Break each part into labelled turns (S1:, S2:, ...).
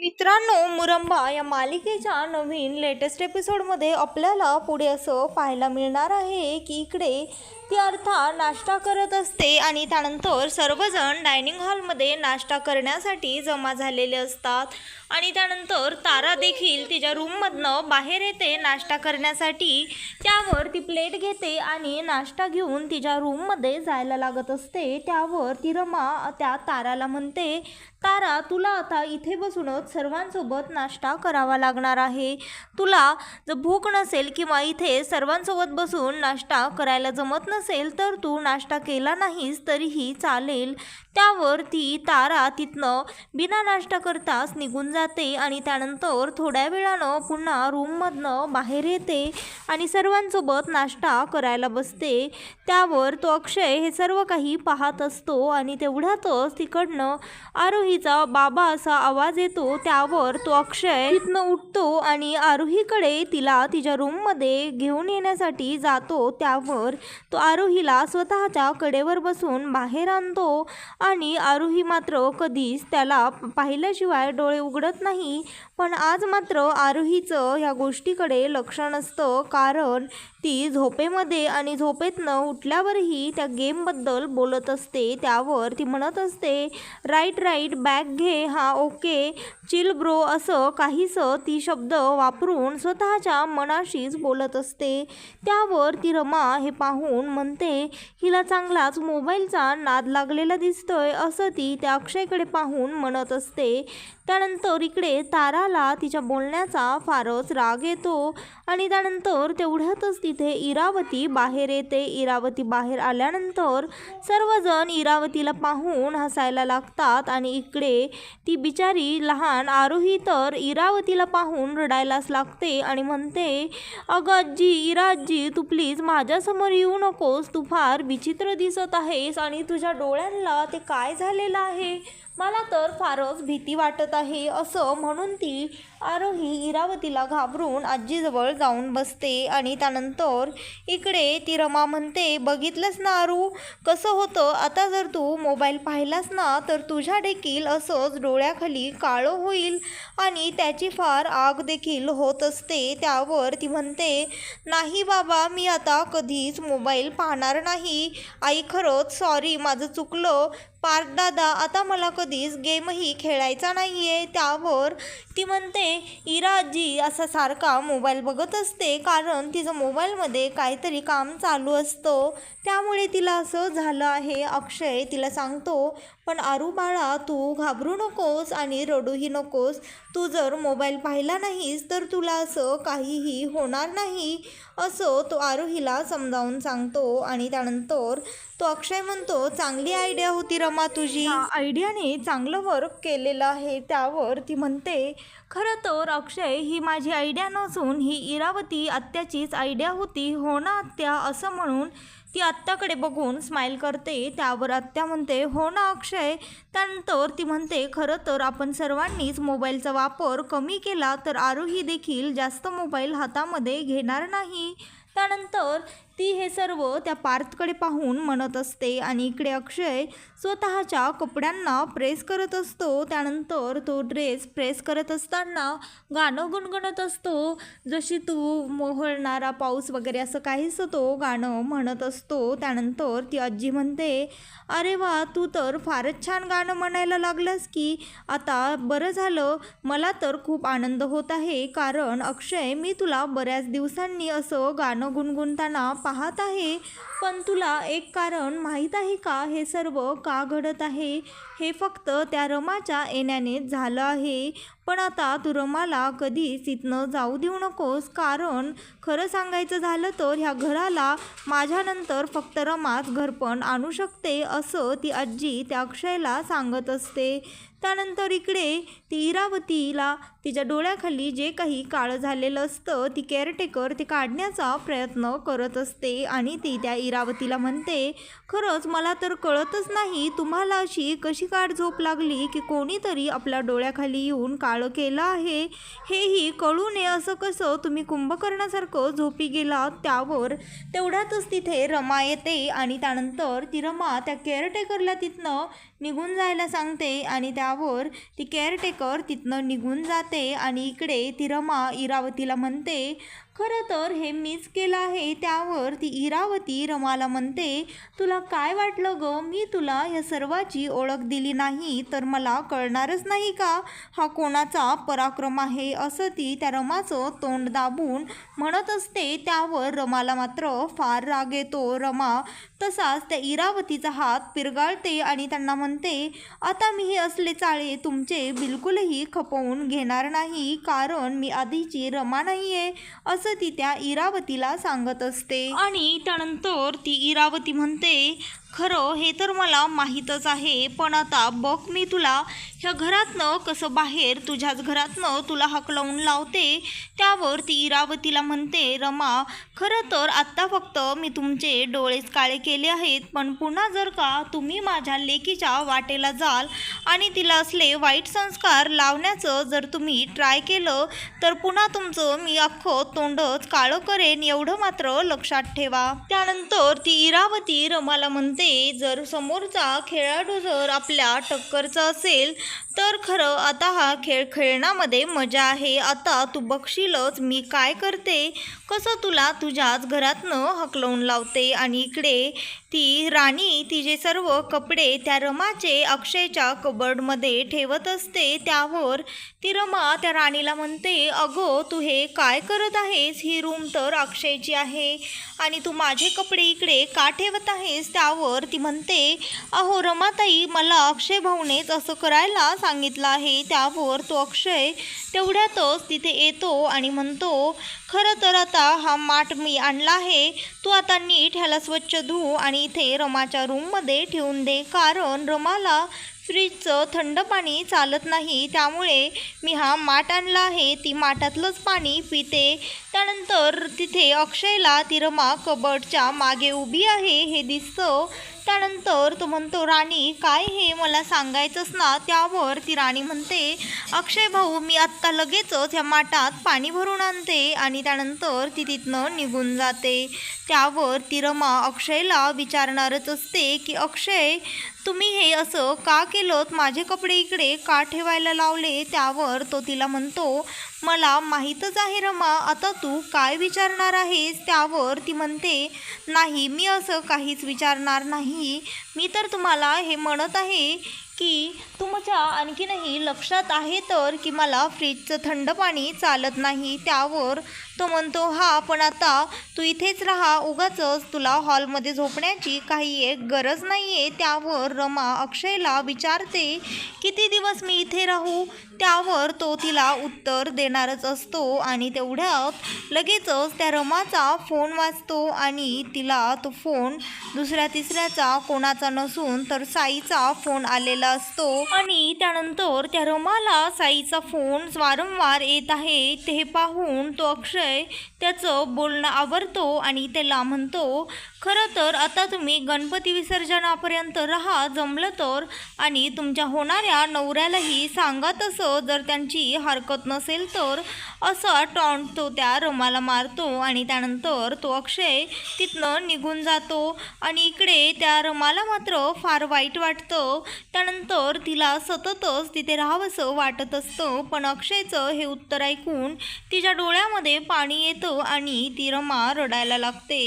S1: मित्रांनो मुरंबा या मालिकेच्या नवीन लेटेस्ट एपिसोडमध्ये आपल्याला पुढे असं पाहायला मिळणार आहे की इकडे ती अर्था नाश्ता करत असते आणि त्यानंतर सर्वजण डायनिंग हॉलमध्ये नाश्ता करण्यासाठी जमा झालेले असतात. आणि त्यानंतर तारा देखील तिच्या रूममधनं बाहेर येते नाश्ता करण्यासाठी. त्यावर ती प्लेट घेते आणि नाश्ता घेऊन तिच्या रूममध्ये जायला लागत असते. त्यावर ती रमा त्या ताराला म्हणते तारा तुला आता इथे बसूनच सर्वांसोबत नाश्ता करावा लागणार आहे. तुला जर भूक नसेल किंवा इथे सर्वांसोबत बसून नाश्ता करायला जमत नसेल तर तू नाश्ता केला नाहीस तरीही चालेल. त्यावर ती तारा तिथनं बिना नाश्ता करताच निघून जाते आणि त्यानंतर थोड्या वेळानं पुन्हा रूममधनं बाहेर येते आणि सर्वांसोबत नाश्ता करायला बसते. त्यावर तो अक्षय हे सर्व काही पाहत असतो आणि तेवढ्यातच तिकडनं आरोहीचा बाबा असा आवाज येतो. त्यावर तो अक्षय तिथनं उठतो आणि आरोहीकडे तिला तिच्या रूममध्ये घेऊन येण्यासाठी जातो. त्यावर तो आरोहीला स्वतःच्या कडेवर बसून बाहेर आणतो आणि आरोही मात्र कधीच त्याला पाहिल्याशिवाय डोळे उघडत नाही. पण आज मात्र आरोहीचं ह्या गोष्टीकडे लक्ष नसतं. कारण ती झोपेमध्ये आणि झोपेतनं उठल्यावरही त्या गेमबद्दल बोलत असते. त्यावर ती म्हणत असते राईट राईट बॅग घे हा ओके चिल ब्रो असं काहीसं ती शब्द वापरून स्वतःच्या मनाशीच बोलत असते. त्यावर ती रमा हे पाहून म्हणते हिला चांगलाच मोबाईलचा नाद लागलेला दिसतोय असं ती त्या अक्षयकडे पाहून म्हणत असते. त्यानंतर इकडे ताराला तिच्या बोलण्याचा फारच राग येतो आणि त्यानंतर तेवढ्यातच तिथे इरावती बाहेर येते. इरावती बाहेर आल्यानंतर सर्वजण इरावतीला पाहून हसायला लागतात आणि इकडे ती बिचारी लहान आरोही तर इरावतीला पाहून रडायलाच लागते आणि म्हणते अगं आजी इरा तू प्लीज माझ्यासमोर येऊ नकोस. तू फार विचित्र दिसत आहेस आणि तुझ्या डोळ्यांना ते काय झालेलं आहे? मला तर फारच भीती वाटत आहे असं म्हणून ती आरोही इरावतीला घाबरून आजीजवळ जाऊन बसते आणि त्यानंतर इकडे ती रमा म्हणते बघितलंस ना आरू? कसं होतं? आता जर तू मोबाईल पाहिलास ना तर तुझ्या देखील असंच डोळ्याखाली काळं होईल आणि त्याची फार आग देखील होत असते. त्यावर ती म्हणते नाही बाबा मी आता कधीच मोबाईल पाहणार नाही. आई खरंच सॉरी माझं चुकलं. पार्थ दादा आता मला कधीच गेमही खेळायचा नाही आहे त्यावर ती म्हणते इरा आजी असा सारखा मोबाईल बघत असते. कारण तिचं मोबाईलमध्ये काहीतरी काम चालू असतं. त्यामुळे तिला असं झालं आहे. अक्षय तिला सांगतो पण आरू बाळा तू घाबरू नकोस आणि रडूही नकोस. तू जर मोबाईल पाहिला नाहीस तर तुला असं काहीही होणार नाही. असं तो आरोहीला समजावून सांगतो आणि त्यानंतर तो अक्षय म्हणतो चांगली आयडिया होती रमा तुझी. आयडियाने चांगलं वर्क केलेलं आहे. त्यावर ती म्हणते खरं तर अक्षय ही माझी आयडिया नसून ही इरावती आत्याचीच आयडिया होती. हो ना आत्या? असं म्हणून ती आत्याकडे बघून स्माईल करते त्यावर आत्या म्हणते हो ना अक्षय. त्यानंतर ती म्हणते खरं तर आपण सर्वांनीच मोबाईलचा वापर कमी केला तर आरोही देखील जास्त मोबाईल हातामध्ये घेणार नाही. त्यानंतर ती हे सर्व त्या पार्थकडे पाहून म्हणत असते आणि इकडे अक्षय स्वतःच्या कपड्यांना प्रेस करत असतो. त्यानंतर तो ड्रेस प्रेस करत असताना गाणं गुणगुणत असतो. जशी तू मोहळणारा पाऊस वगैरे असं काहीच तो गाणं म्हणत असतो. त्यानंतर ती आजी म्हणते अरे वा तू तर फारच छान गाणं म्हणायला लागलास की. आता बरं झालं. मला तर खूप आनंद होत आहे. कारण अक्षय मी तुला बऱ्याच दिवसांनी असं गाणं गुणगुणताना पाहत आहे. पण तुला एक कारण माहीत आहे का? हे सर्व का घडत आहे? हे फक्त त्या रमाच्या येण्यानेच झालं आहे. पण आता तू रमाला कधीच इथनं जाऊ देऊ नकोस. कारण खरं सांगायचं झालं तर ह्या घराला माझ्यानंतर फक्त रमाच घरपण आणू शकते असं ती आजी त्या अक्षयला सांगत असते. त्यानंतर इकडे ती इरावतीला तिच्या डोळ्याखाली जे काही काळं झालेलं असतं ती केअरटेकर ते काढण्याचा प्रयत्न करत असते आणि ती त्या इरावतीला म्हणते खरंच मला तर कळतच नाही तुम्हाला अशी कशी काळ झोप लागली की कोणीतरी आपल्या डोळ्याखाली येऊन काळं केलं आहे? हेही कळू नये असं कसं तुम्ही कुंभकर्णासारखं झोपी गेला त्यावर? तेवढ्यातच तिथे रमा येते आणि त्यानंतर ती रमा त्या केअरटेकरला तिथनं निघून जायला सांगते आणि त्यावर ती केअरटेकर तिथनं निघून जाते आणि इकडे ती रमा इरावतीला म्हणते खरं तर हे मीच केलं आहे. त्यावर ती इरावती रमाला म्हणते तुला काय वाटलं ग? मी तुला या सर्वाची ओळख दिली नाही तर मला कळणारच नाही का? हा कोणाचा पराक्रम आहे? असं ती त्या रमाचं तोंड दाबून म्हणत असते. त्यावर रमाला मात्र फार राग येतो. रमा तसाच त्या इरावतीचा हात पिरगाळते आणि त्यांना म्हणते आता मी हे असले चाळे तुमचे बिलकुलही खपवून घेणार नाही कारण मी आधीची रमा नाही आहे असं ती त्या इरावतीला सांगत असते. आणि त्यानंतर ती इरावती म्हणते खरं हे तर मला माहीतच आहे पण आता बघ मी तुला. ह्या घरातनं कसं बाहेर तुझ्याच घरातनं तुला हकलवून लावते त्यावर ती इरावतीला म्हणते रमा खरं तर आत्ता फक्त मी तुमचे डोळेच काळे केले आहेत पण पुन्हा जर का तुम्ही माझ्या लेकीच्या वाटेला जाल आणि तिला असले वाईट संस्कार लावण्याचं जर तुम्ही ट्राय केलं तर पुन्हा तुमचं मी अख्खं तोंडच काळं करेन एवढं मात्र लक्षात ठेवा. त्यानंतर ती इरावती रमाला म्हणते जर समोरचा खेळाडू जर आपल्या टक्करचा असेल तर खरं आता हा खेळ खेळण्यामध्ये मजा आहे. आता तू बघशीलच मी काय करते. कसं तुला तुझ्याच घरातनं हकलवून लावते आणि इकडे ती राणी तिचे सर्व कपडे त्या रमाचे अक्षयच्या कबर्डमध्ये ठेवत असते. त्यावर ती रमा त्या राणीला म्हणते अगो तू हे काय करत आहेस? ही रूम तर अक्षयची आहे. आणि तू माझे कपडे इकडे का ठेवत आहेस? त्यावर ती म्हणते अहो रमाताई मला अक्षय भाऊनेच असं करायला सांगितलं आहे. त्यावर तो अक्षय तेवढ्यातच तिथे येतो आणि म्हणतो खरं तर आता हा माठ मी आणला आहे. तू आता नीट ह्याला स्वच्छ धू आणि इथे रमाच्या रूममध्ये ठेवून दे. कारण रमाला फ्रीजचं थंड पाणी चालत नाही. त्यामुळे मी हा माठ आणला आहे. ती माठातलंच पाणी पिते. त्यानंतर तिथे अक्षयला ती रमा कबडच्या मागे उभी आहे हे दिसतं. त्यानंतर तो म्हणतो राणी काय हे? मला सांगायचंच ना. त्यावर ती राणी म्हणते अक्षय भाऊ मी आत्ता लगेचच ह्या माठात पाणी भरून आणते आणि त्यानंतर ती तिथनं निघून जाते. त्यावर ती रमा अक्षयला विचारणारच असते की अक्षय तुम्ही हे असं का केलं माझे कपडे इकडे का ठेवायला लावले? त्यावर तो तिला म्हणतो मला माहीतच आहे रमा आता तू काय विचारणार आहेस त्यावर ती म्हणते नाही मी असं काहीच विचारणार नाही. मी तर तुम्हाला हे म्हणत आहे की तुमच्या आणखीनही लक्षात आहे तर की मला फ्रीजचं थंड पाणी चालत नाही त्यावर तो म्हणतो हा पण आता तू इथेच राहा उगाचच तुला हॉलमध्ये झोपण्याची काही एक गरज नाही आहे त्यावर रमा अक्षयला विचारते किती दिवस मी इथे राहू? त्यावर तो तिला उत्तर देणारच असतो आणि तेवढ्यात लगेचच त्या रमाचा फोन वाजतो आणि तिला तो फोन दुसऱ्या तिसऱ्याचा कोणाचा नसून तर साईचा फोन आलेला असतो आणि त्यानंतर त्या रमाला साईचा फोन वारंवार येत आहे. ते पाहून तो अक्षय त्याचं बोलणं आवरतो आणि त्याला म्हणतो खरं तर आता तुम्ही गणपती विसर्जनापर्यंत राहा जमलं तर. आणि तुमच्या होणाऱ्या नवऱ्यालाही सांगा तसं. जर त्यांची हरकत नसेल तर. असा टॉन्ट तो त्या रमाला मारतो आणि त्यानंतर तो अक्षय तिथनं निघून जातो. आणि इकडे त्या रमाला मात्र फार वाईट वाटतं. त्यानंतर तिला सततच तिथे राहावंसं वाटत असतं. पण अक्षयचं हे उत्तर ऐकून तिच्या डोळ्यामध्ये पा पाणी येतं आणि ती रमा रडायला लागते.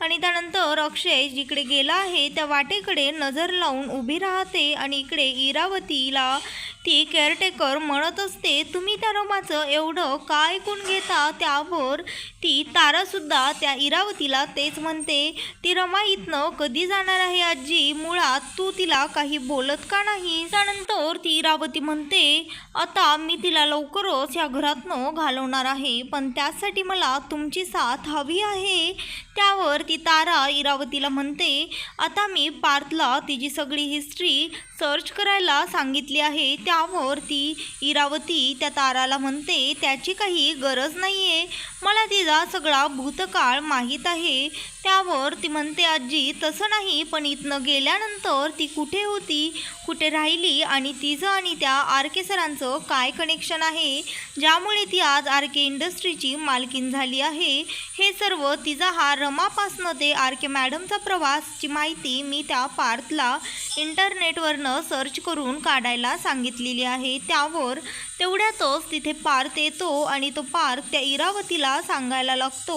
S1: आणि त्यानंतर अक्षय जिकडे गेला आहे त्या वाटेकडे नजर लावून उभी राहते आणि इकडे इरावतीला ती केअरटेकर म्हणत असते तुम्ही त्या रमाचं एवढं का ऐकून घेता? त्यावर ती तारासुद्धा त्या इरावतीला तेच म्हणते. ती रमा इथनं कधी जाणार आहे आजी? मुळात तू तिला काही बोलत का नाही? त्यानंतर ती इरावती म्हणते आता मी तिला लवकरच या घरातनं घालवणार आहे पण त्यासाठी मला तुमची साथ हवी आहे. त्यावर ती तारा इरावतीला म्हणते आता मी पार्थला तिची सगळी हिस्ट्री सर्च करायला सांगितली आहे. त्यावर ती इरावती त्या ताराला म्हणते त्याची काही गरज नाही आहे मला तिचा सगळा भूतकाळ माहीत आहे. त्यावर ती म्हणते आजी तसं नाही पण इथनं गेल्यानंतर ती कुठे होती? कुठे राहिली? आणि तिचं आणि त्या आर के सरांचं काय कनेक्शन आहे? ज्यामुळे ती आज आर के इंडस्ट्रीची मालकीन झाली आहे. हे सर्व तिचा हा रमापासनं ते आर के मॅडमचा प्रवासची माहिती मी त्या पार्थला इंटरनेटवरनं सर्च करून काढायला सांगितलेली आहे. त्यावर तेवढ्यातच तिथे पार्थ येतो आणि तो पार्थ त्या इरावतीला सांगायला लागतो.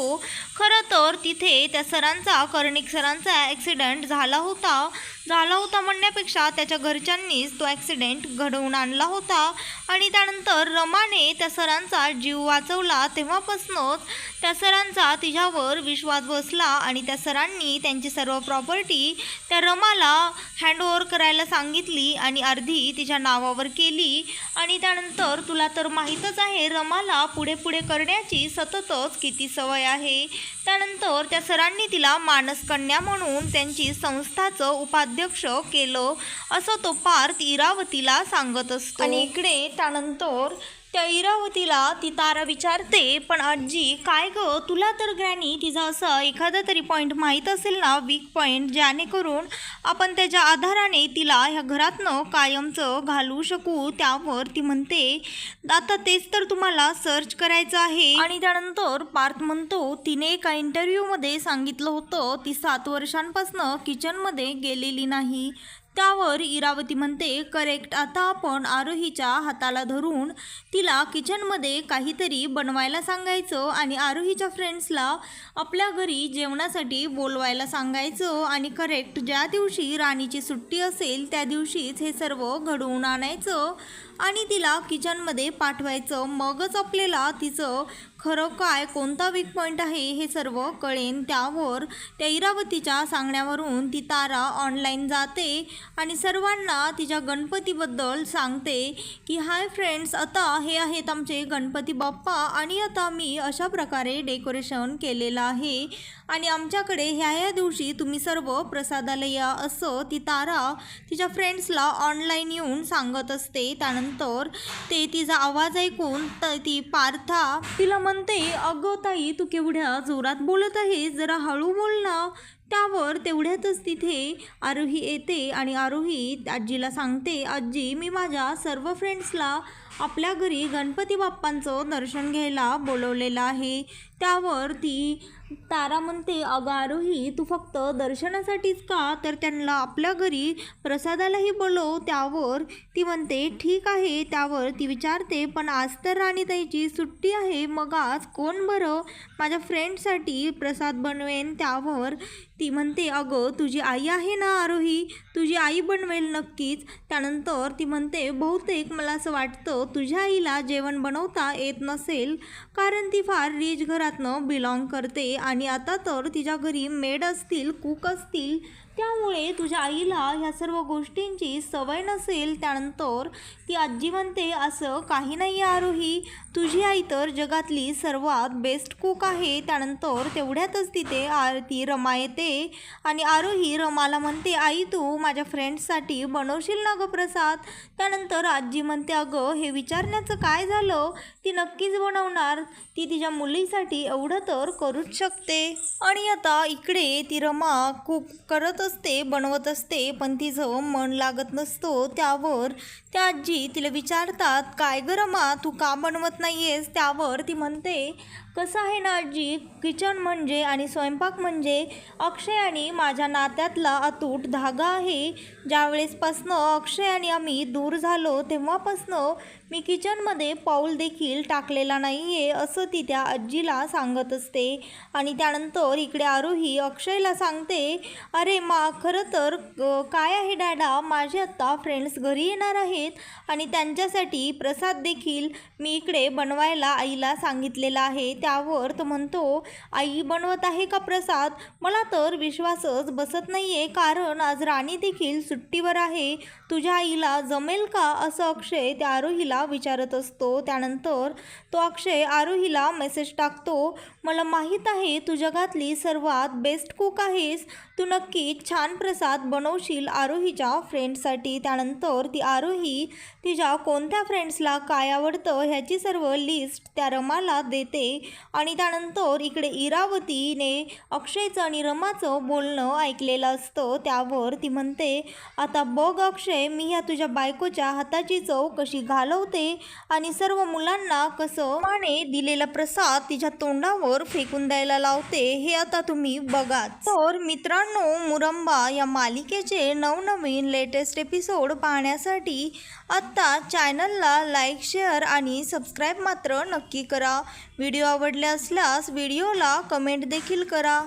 S1: खरं तर तिथे त्या सरांचा कर्णिक सरांचा ॲक्सिडेंट झाला होता. झाला होता म्हणण्यापेक्षा त्याच्या घरच्यांनीच तो ॲक्सिडेंट घडवून आणला होता. आणि त्यानंतर रमाने त्या सरांचा जीव वाचवला. तेव्हापासूनच त्या सरांचा तिच्यावर विश्वास बसला आणि त्या सरांनी त्यांची सर्व प्रॉपर्टी त्या रमाला हँडओव्हर करायला सांगितली आणि अर्धी तिच्या नावावर केली. आणि त्यानंतर तुला तर माहीतच आहे रमाला पुढे पुढे करण्याची सततच किती सवय आहे. त्यानंतर त्या सरांनी तिला मानसकन्या म्हणून त्यांची संस्थाचं उपाध्यक्ष केलं. असं तो पार्थ इरावतीला सांगत असतो. आणि इकडे त्यानंतर त्या इरावतीला ती तारा विचारते पण आजी काय ग? तुला तर ग्रॅनी तिचा असं एखादा तरी पॉईंट माहीत असेल ना वीक पॉईंट जेणेकरून आपण त्याच्या आधाराने तिला ह्या घरातनं कायमचं घालू शकू त्यावर ती म्हणते आता तेच तर तुम्हाला सर्च करायचं आहे. आणि त्यानंतर पार्थ म्हणतो तिने एका इंटरव्ह्यूमध्ये सांगितलं होतं ती सात वर्षांपासनं किचनमध्ये गेलेली नाही. त्यावर इरावती म्हणते करेक्ट आता आपण आरोहीच्या हाताला धरून तिला किचनमध्ये काहीतरी बनवायला सांगायचं आणि आरोहीच्या फ्रेंड्सला आपल्या घरी जेवणासाठी बोलवायला सांगायचं आणि करेक्ट ज्या दिवशी राणीची सुट्टी असेल त्या दिवशीच हे सर्व घडवून आणायचं आणि तिला किचनमध्ये पाठवायचं. मगच आपल्याला तिचं खरं काय कोणता वीक पॉईंट आहे हे सर्व कळेन. त्यावर त्या इरावतीच्या सांगण्यावरून ती तारा ऑनलाईन जाते आणि सर्वांना तिच्या गणपतीबद्दल सांगते की हाय फ्रेंड्स आता हे आहेत आमचे गणपती बाप्पा आणि आता मी अशा प्रकारे डेकोरेशन केलेलं आहे आणि आमच्याकडे ह्या ह्या दिवशी तुम्ही सर्व प्रसादाला या असं ती तारा तिच्या फ्रेंड्सला ऑनलाईन येऊन सांगत असते. त्यानंतर ते तिचा आवाज ऐकून तर ती पार्था तिला म्हणते अगं ताई तू केवढ्या जोरात बोलत आहे जरा हळू बोल ना. त्यावर तेवढ्यातच तिथे आरोही येते आणि आरोही आजीला सांगते आजी मी माझ्या सर्व फ्रेंड्सला आपल्या घरी गणपती बाप्पांचं दर्शन घ्यायला बोलवलेलं आहे. त्यावर ती तारा म्हणते अगं आरोही तू फक्त दर्शनासाठीच का? तर त्यांना आपल्या घरी प्रसादालाही बोलव त्यावर ती म्हणते ठीक आहे त्यावर ती विचारते पण आज तर राणीताईची सुट्टी आहे मग आज कोण बरं माझ्या फ्रेंडसाठी प्रसाद बनवेन त्यावर? ती म्हणते अगं तुझी आई आहे ना आरोही? तुझी आई बनवेल नक्कीच. त्यानंतर ती म्हणते बहुतेक मला असं वाटतं तुझ्या आईला जेवण बनवता येत नसेल कारण ती फार रिच घरातनं बिलॉंग करते आणि आता तर तिच्या घरी मेड असतील कुक असतील त्यामुळे तुझ्या आईला ह्या सर्व गोष्टींची सवय नसेल त्यानंतर ती आजी म्हणते असं काही नाही आहे आरोही. तुझी आई तर जगातली सर्वात बेस्ट कुक आहे. त्यानंतर तेवढ्यातच तिथे आरती रमा येते आणि आरोही रमाला म्हणते आई तू माझ्या फ्रेंड्ससाठी बनवशील ना गं प्रसाद? त्यानंतर आजी म्हणते अगं हे विचारण्याचं काय झालं? ती नक्कीच बनवणार. ती तिच्या मुलीसाठी एवढं तर करूच शकते. आणि आता इकडे ती रमा कुक करत असते बनवत असते पण तिचं मन लागत नसतो. त्यावर त्या आजी तिला विचारतात काय गरमा तू का बनवत नाही आहेस त्यावर ती म्हणते कसं आहे ना आजी? किचन म्हणजे आणि स्वयंपाक म्हणजे अक्षय आणि माझ्या नात्यातला अतूट धागा आहे. ज्यावेळेसपासनं अक्षय आणि आम्ही दूर झालो तेव्हापासनं मी किचनमध्ये पाऊल देखील टाकलेला नाही आहे असं ती त्या आजीला सांगत असते. आणि त्यानंतर इकडे आरोही अक्षयला सांगते अरे मा खरं तर काय आहे डॅडा? माझे आत्ता फ्रेंड्स घरी येणार आहेत आणि त्यांच्यासाठी प्रसाद देखील मी इकडे बनवायला आईला सांगितलेला आहे. त्यावर तो म्हणतो आई बनवत आहे का प्रसाद? मला तर विश्वासच बसत नाही आहे कारण आज राणी देखील सुट्टीवर आहे. तुझ्या आईला जमेल का? असं अक्षय त्या आरोहीला विचारत असतो. त्यानंतर तो अक्षय आरोहीला मेसेज टाकतो मला माहीत आहे तू जगातली सर्वात बेस्ट कुक आहेस. तू नक्की छान प्रसाद बनवशील आरोहीच्या फ्रेंडसाठी त्यानंतर ती आरोही तिच्या कोणत्या फ्रेंड्सला काय आवडतं ह्याची सर्व लिस्ट त्या रमाला देते. आणि त्यानंतर इकडे इरावतीने अक्षयचं आणि रमाचं बोलणं ऐकलेलं असतं. त्यावर ती म्हणते आता बघ अक्षय मी ह्या तुझ्या बायकोच्या हाताची चव कशी घालवते आणि सर्व मुलांना कसं माने दिलेला प्रसाद तिच्या तोंडावर फेकून द्यायला लावते हे आता तुम्ही बघा तर मित्रांनो मुरंबा या मालिकेचे नवनवीन लेटेस्ट एपिसोड पाहण्यासाठी आत्ता चॅनलला लाईक शेअर आणि सबस्क्राईब मात्र नक्की करा. व्हिडिओ आवडले असल्यास व्हिडिओला कमेंट देखील करा.